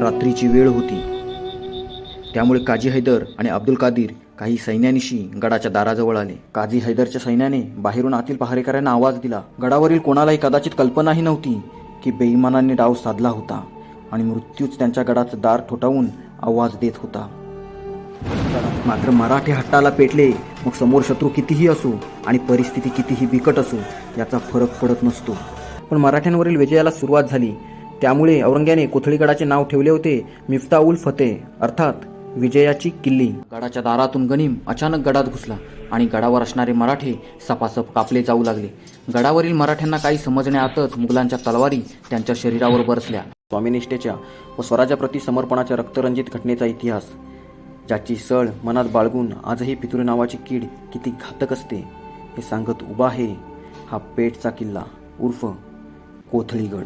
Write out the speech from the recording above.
रात्रीची वेळ होती. त्यामुळे काजी हैदर आणि अब्दुल कादीर काही सैन्यानिशी गडाच्या दाराजवळ आले. काझी हैदरच्या सैन्याने बाहेरून आतील पहारेकऱ्यांना आवाज दिला. गडावरील कोणालाही कदाचित कल्पनाही नव्हती की बेईमानांनी डाव साधला होता आणि मृत्यूच त्यांच्या गडाचं दार ठोठावून आवाज देत होता. मात्र मराठे हट्टाला पेटले मग समोर शत्रू कितीही असो आणि परिस्थिती कितीही बिकट असो याचा फरक पडत नसतो. पण मराठ्यांवरील विजयाला सुरुवात झाली त्यामुळे औरंग्याने कोथळीगडाचे नाव ठेवले होते मिफ्ता उल फतेह अर्थात विजयाची किल्ली. गडाच्या दारातून गनिम अचानक गडात घुसला आणि गडावर असणारे मराठे सपासप कापले जाऊ लागले. गडावरील मराठ्यांना काही समजण्याआतच मुघलांच्या तलवारी त्यांच्या शरीरावर बरसल्या. स्वामीनिष्ठेच्या व स्वराज्याप्रती समर्पणाच्या रक्तरंजित घटनेचा इतिहास ज्याची सळ मनात बाळगून आजही पितृ नावाची कीड किती घातक असते हे सांगत उभा आहे हा पेठचा किल्ला उर्फ कोथळीगड.